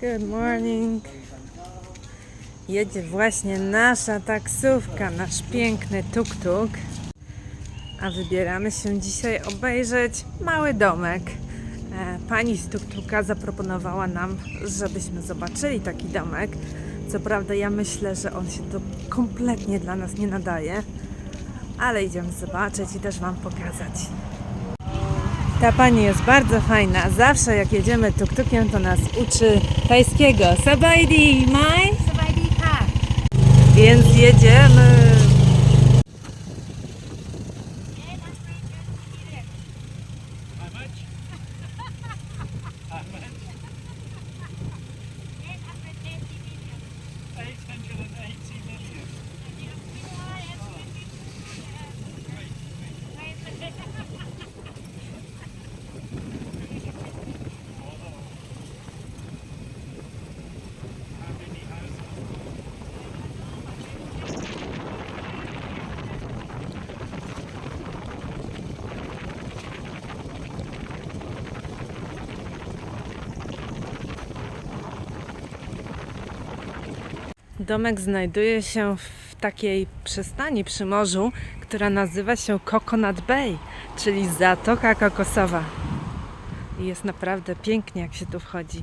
Good morning. Jedzie właśnie nasza taksówka, nasz piękny tuk-tuk. A wybieramy się dzisiaj obejrzeć mały domek. E, Pani z tuk-tuka zaproponowała nam, żebyśmy zobaczyli taki domek. Co prawda ja myślę, że on się to kompletnie dla nas nie nadaje, ale idziemy zobaczyć i też Wam pokazać. Ta pani jest bardzo fajna. Zawsze jak jedziemy tuktukiem, to nas uczy tajskiego. Sabaidi mai? Sabaidi ka. Więc jedziemy. Domek znajduje się w takiej przystani przy morzu, która nazywa się Coconut Bay, czyli Zatoka Kokosowa. I jest naprawdę pięknie, jak się tu wchodzi.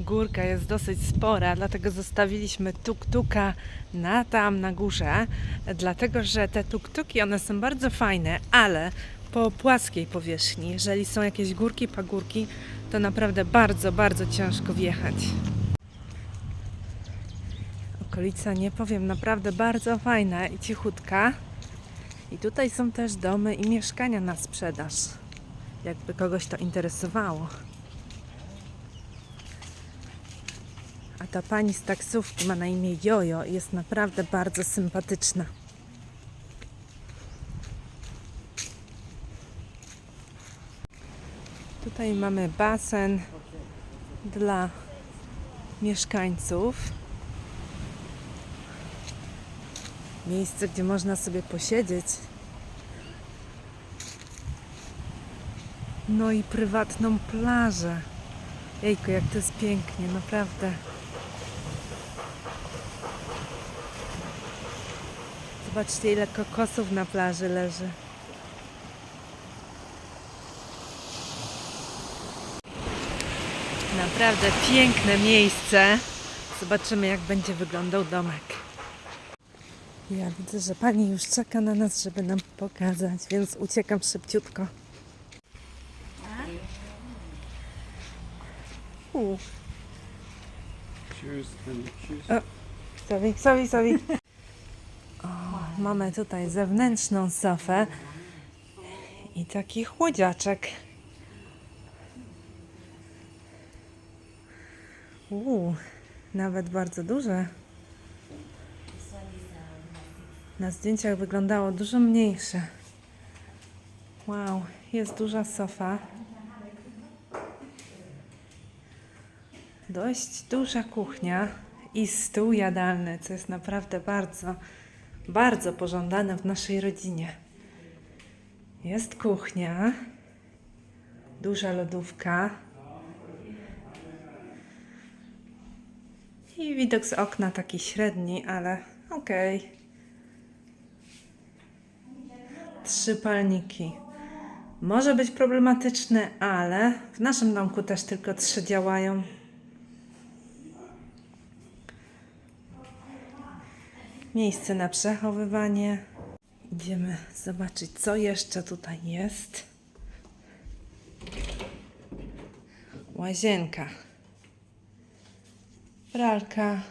Górka jest dosyć spora, dlatego zostawiliśmy tuk-tuka na tam na górze, dlatego że te tuk-tuki one są bardzo fajne, ale po płaskiej powierzchni. Jeżeli są jakieś górki, pagórki, to naprawdę bardzo, bardzo ciężko wjechać. Okolica, nie powiem, naprawdę bardzo fajna i cichutka. I tutaj są też domy i mieszkania na sprzedaż, jakby kogoś to interesowało. A ta pani z taksówki ma na imię Jojo i jest naprawdę bardzo sympatyczna. Tutaj mamy basen dla mieszkańców. Miejsce, gdzie można sobie posiedzieć. No i prywatną plażę. Jejku, jak to jest pięknie, naprawdę. Zobaczcie, ile kokosów na plaży leży. Naprawdę piękne miejsce. Zobaczymy, jak będzie wyglądał domek. Ja widzę, że pani już czeka na nas, żeby nam pokazać, więc uciekam szybciutko. U, shoes. sorry, sorry, sorry. O, mamy tutaj zewnętrzną sofę i taki chłodziaczek. Uuu, nawet bardzo duże. Na zdjęciach wyglądało dużo mniejsze. Wow, jest duża sofa. Dość duża kuchnia i stół jadalny, co jest naprawdę bardzo, bardzo pożądane w naszej rodzinie. Jest kuchnia, duża lodówka i widok z okna taki średni, ale okej. Trzy palniki. Może być problematyczne, ale w naszym domku też tylko trzy działają. Miejsce na przechowywanie. Idziemy zobaczyć, co jeszcze tutaj jest. Łazienka. Pralka.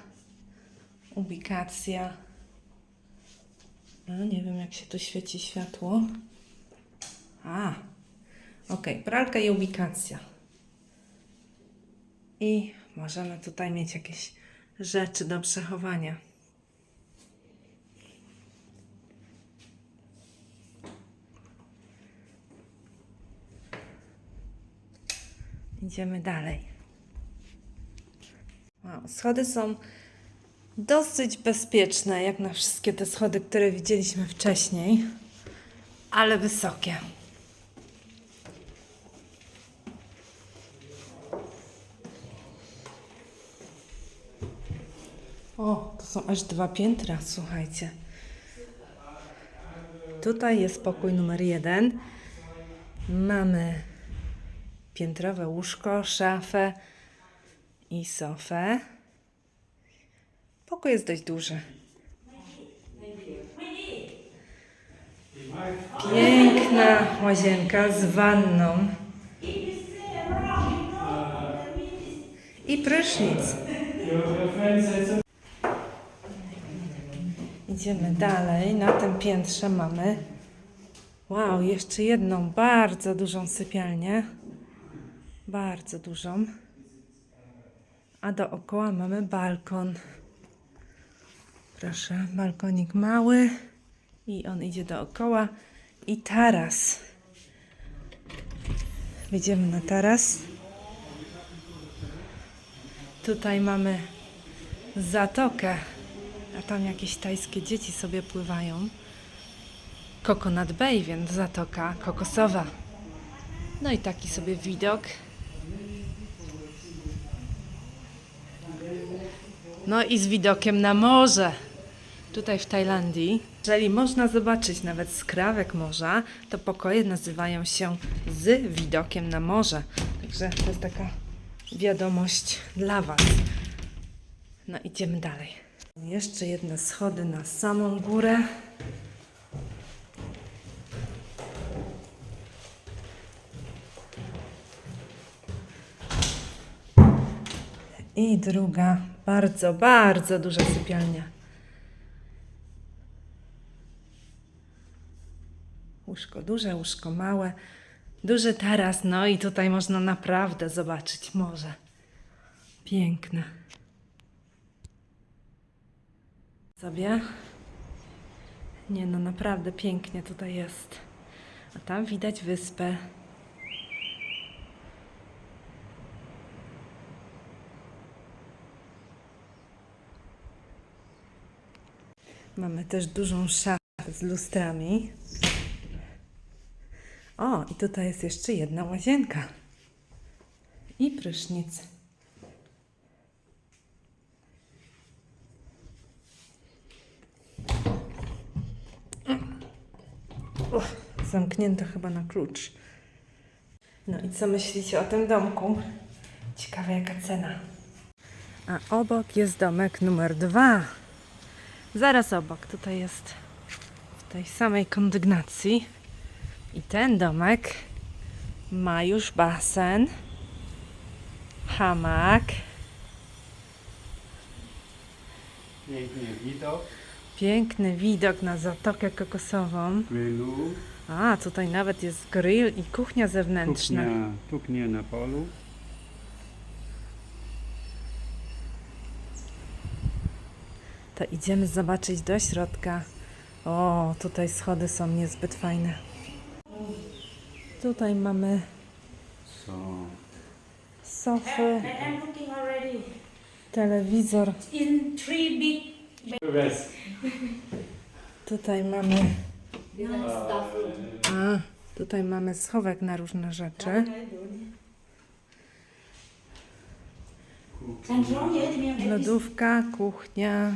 Ubikacja. Nie wiem, jak się tu świeci światło. A, ok, pralka i ubikacja. I możemy tutaj mieć jakieś rzeczy do przechowania. Idziemy dalej. Wow, schody są dosyć bezpieczne, jak na wszystkie te schody, które widzieliśmy wcześniej, ale wysokie. O, to są aż dwa piętra, słuchajcie. Tutaj jest pokój numer jeden. Mamy piętrowe łóżko, szafę i sofę. Jest dość duży. Piękna łazienka z wanną. I prysznic. Idziemy dalej. Na tym piętrze mamy. Wow, jeszcze jedną bardzo dużą sypialnię. Bardzo dużą. A dookoła mamy balkon. Proszę, balkonik mały. I on idzie dookoła. I taras. Wyjdziemy na taras. Tutaj mamy zatokę, a tam jakieś tajskie dzieci sobie pływają. Coconut Bay, więc zatoka kokosowa. No i taki sobie widok. No i z widokiem na morze. Tutaj w Tajlandii, jeżeli można zobaczyć nawet skrawek morza, to pokoje nazywają się z widokiem na morze. Także to jest taka wiadomość dla Was. No idziemy dalej. Jeszcze jedne schody na samą górę. I druga, bardzo, bardzo duża sypialnia. Łóżko duże, łóżko małe, duży taras, no i tutaj można naprawdę zobaczyć morze. Piękne. Sobie. Nie no, naprawdę pięknie tutaj jest. A tam widać wyspę. Mamy też dużą szafę z lustrami. O, i tutaj jest jeszcze jedna łazienka. I prysznic. Uch, zamknięte chyba na klucz. No i co myślicie o tym domku? Ciekawe jaka cena. A obok jest domek numer dwa. Zaraz obok, tutaj jest w tej samej kondygnacji. I ten domek ma już basen, hamak, Pięknie widok, piękny widok na Zatokę Kokosową. grillu, A, tutaj nawet jest grill i kuchnia zewnętrzna. kuchnia, kuchnia na polu. To idziemy zobaczyć do środka. O, tutaj schody są niezbyt fajne. Tutaj mamy So, sofy, looking already telewizor. in three big. Tutaj mamy, a, tutaj mamy schowek na różne rzeczy. Lodówka, kuchnia.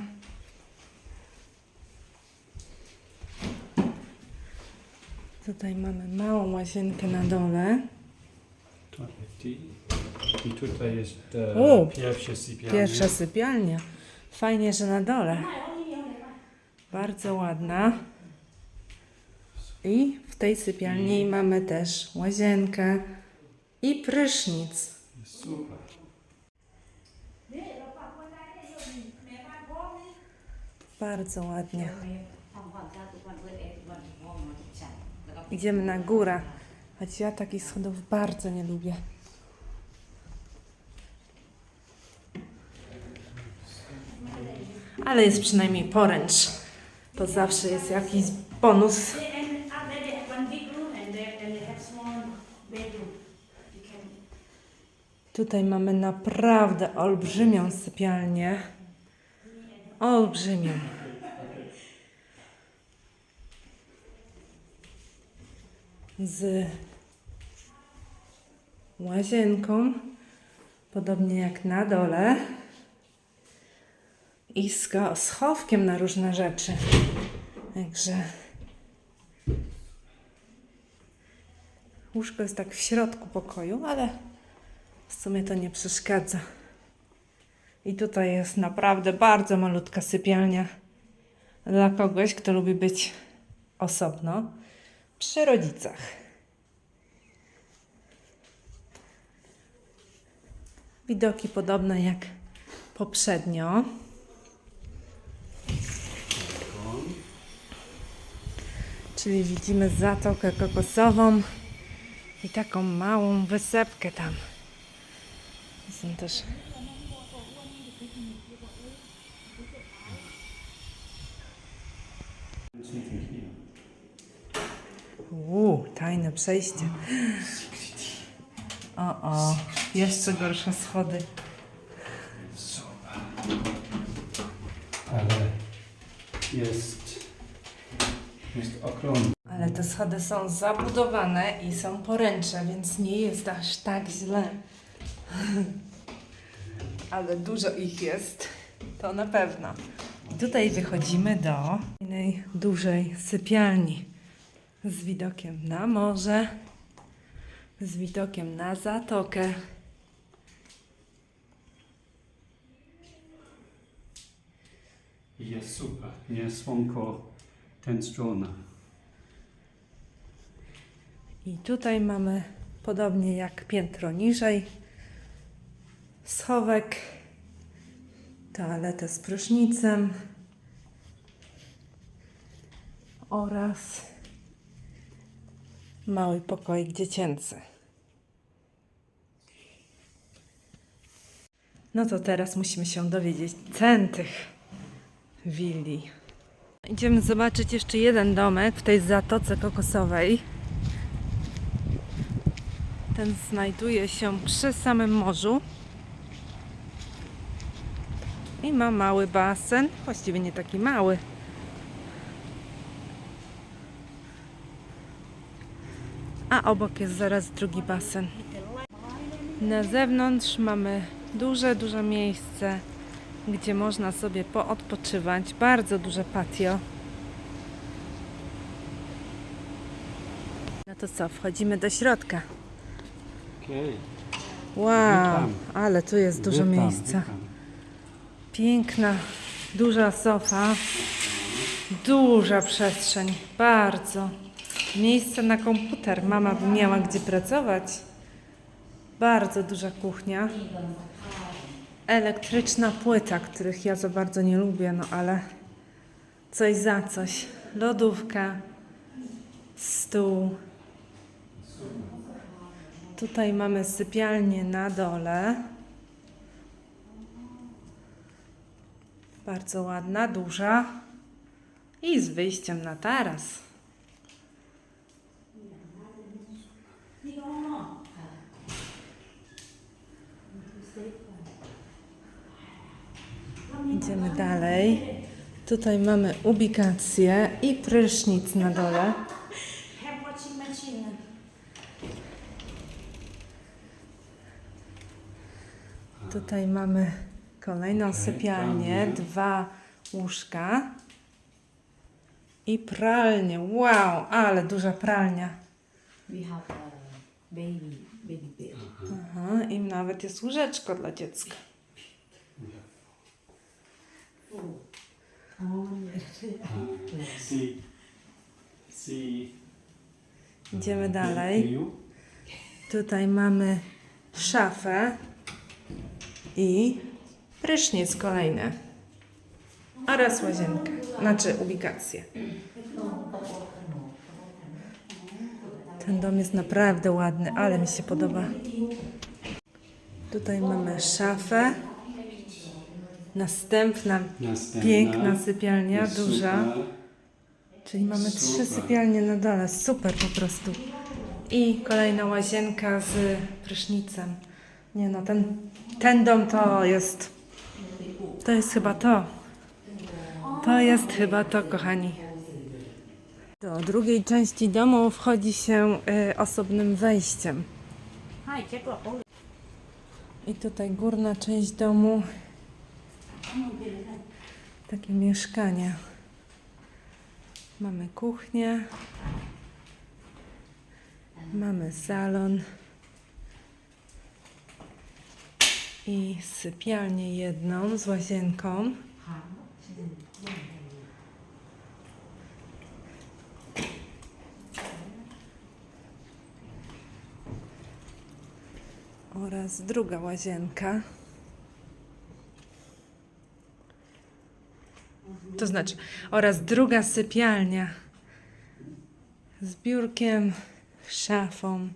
Tutaj mamy małą łazienkę na dole. Toalety. I tutaj jest O, e, pierwsza sypialnia. Pierwsza sypialnia. Fajnie, że na dole. Bardzo ładna. I w tej sypialni mamy też łazienkę i prysznic. Super. Bardzo ładnie. Idziemy na górę. Choć ja takich schodów bardzo nie lubię. Ale jest przynajmniej poręcz. To zawsze jest jakiś bonus. Tutaj mamy naprawdę olbrzymią sypialnię. Olbrzymią. Z łazienką, podobnie jak na dole. i z schowkiem na różne rzeczy. Także łóżko jest tak w środku pokoju, ale w sumie to nie przeszkadza. I tutaj jest naprawdę bardzo malutka sypialnia dla kogoś, kto lubi być osobno przy rodzicach. Widoki podobne jak poprzednio. Czyli widzimy zatokę kokosową i taką małą wysepkę tam. Są też tajne przejście. O, o, jeszcze gorsze schody. Ale jest, jest okrągły. Ale te schody są zabudowane i są poręcze, więc nie jest aż tak źle. Ale dużo ich jest, to na pewno. I tutaj wychodzimy do innej dużej sypialni z widokiem na morze, z widokiem na zatokę. Jest super. Nie słonko ten strona. I tutaj mamy podobnie jak piętro niżej schowek, toaletę z prysznicem oraz mały pokoik dziecięcy. No to teraz musimy się dowiedzieć cen tych willi. Idziemy zobaczyć jeszcze jeden domek w tej zatoce kokosowej. Ten znajduje się przy samym morzu i ma mały basen, właściwie nie taki mały. A obok jest zaraz drugi basen. Na zewnątrz mamy duże, duże miejsce, gdzie można sobie poodpoczywać. Bardzo duże patio. No to co, wchodzimy do środka. Wow, ale tu jest dużo miejsca. Piękna, duża sofa, duża przestrzeń, bardzo. Miejsce na komputer, mama by miała gdzie pracować. Bardzo duża kuchnia. Elektryczna płyta, których ja za bardzo nie lubię, no ale coś za coś. Lodówka, stół. Tutaj mamy sypialnię na dole. Bardzo ładna, duża. I z wyjściem na taras. Idziemy dalej. Tutaj mamy ubikację i prysznic na dole. Tutaj mamy kolejną sypialnię, dwa łóżka i pralnię. Wow, ale duża pralnia. We have a baby baby bed. Aha, I nawet jest łóżeczko dla dziecka. See, see. Idziemy dalej. Tutaj mamy szafę i prysznic kolejny. Oraz łazienkę, znaczy ubikację. Ten dom jest naprawdę ładny, ale mi się podoba. Tutaj mamy szafę. Następna Następna. piękna sypialnia, Jest duża. super. Czyli mamy trzy Super. sypialnie na dole. Super po prostu. I kolejna łazienka z prysznicem. Nie no, ten, ten dom to jest. To jest chyba to. To jest chyba to, kochani. Do drugiej części domu wchodzi się y, osobnym wejściem. I tutaj górna część domu takie mieszkanie. Mamy kuchnię, mamy salon i sypialnię jedną z łazienką. Oraz druga łazienka. To znaczy, oraz druga sypialnia z biurkiem, szafą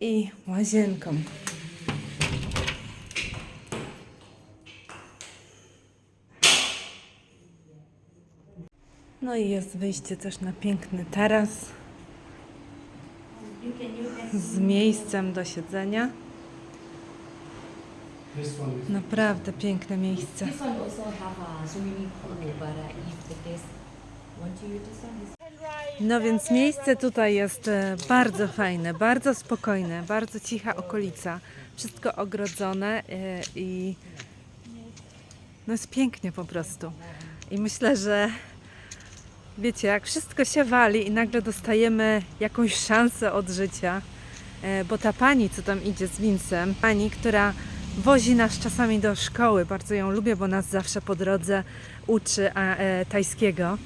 i łazienką. No i jest wyjście też na piękny taras z miejscem do siedzenia. Naprawdę piękne miejsce. No więc miejsce tutaj jest e, bardzo fajne, bardzo spokojne, bardzo cicha okolica. Wszystko ogrodzone e, i no jest pięknie po prostu. I myślę, że wiecie, jak wszystko się wali i nagle dostajemy jakąś szansę od życia, bo ta pani, co tam idzie z Wincem, pani, która wozi nas czasami do szkoły, bardzo ją lubię, bo nas zawsze po drodze uczy e, tajskiego.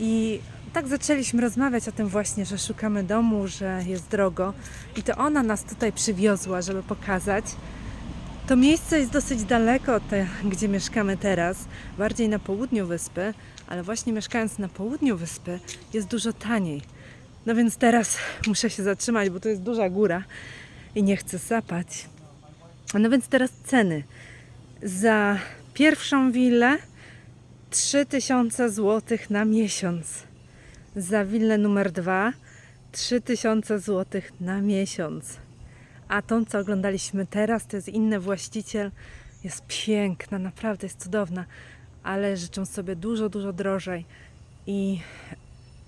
I tak zaczęliśmy rozmawiać o tym właśnie, że szukamy domu, że jest drogo. I to ona nas tutaj przywiozła, żeby pokazać. To miejsce jest dosyć daleko od te, gdzie mieszkamy teraz, bardziej na południu wyspy, ale właśnie mieszkając na południu wyspy jest dużo taniej. No więc teraz muszę się zatrzymać, bo to jest duża góra i nie chcę sapać. No więc teraz ceny. Za pierwszą willę 3000 zł na miesiąc. Za willę numer dwa 3000 zł na miesiąc. A tą, co oglądaliśmy teraz, to jest inny właściciel. Jest piękna, naprawdę jest cudowna, ale życzą sobie dużo, dużo drożej. I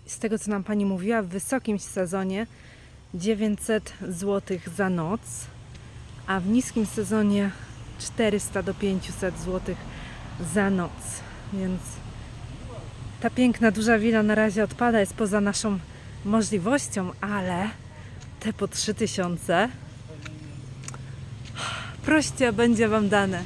z tego, co nam pani mówiła, w wysokim sezonie 900 zł za noc, a w niskim sezonie 400 do 500 zł za noc. Więc ta piękna, duża wila na razie odpada, jest poza naszą możliwością, ale te po 3000 proście będzie Wam dane.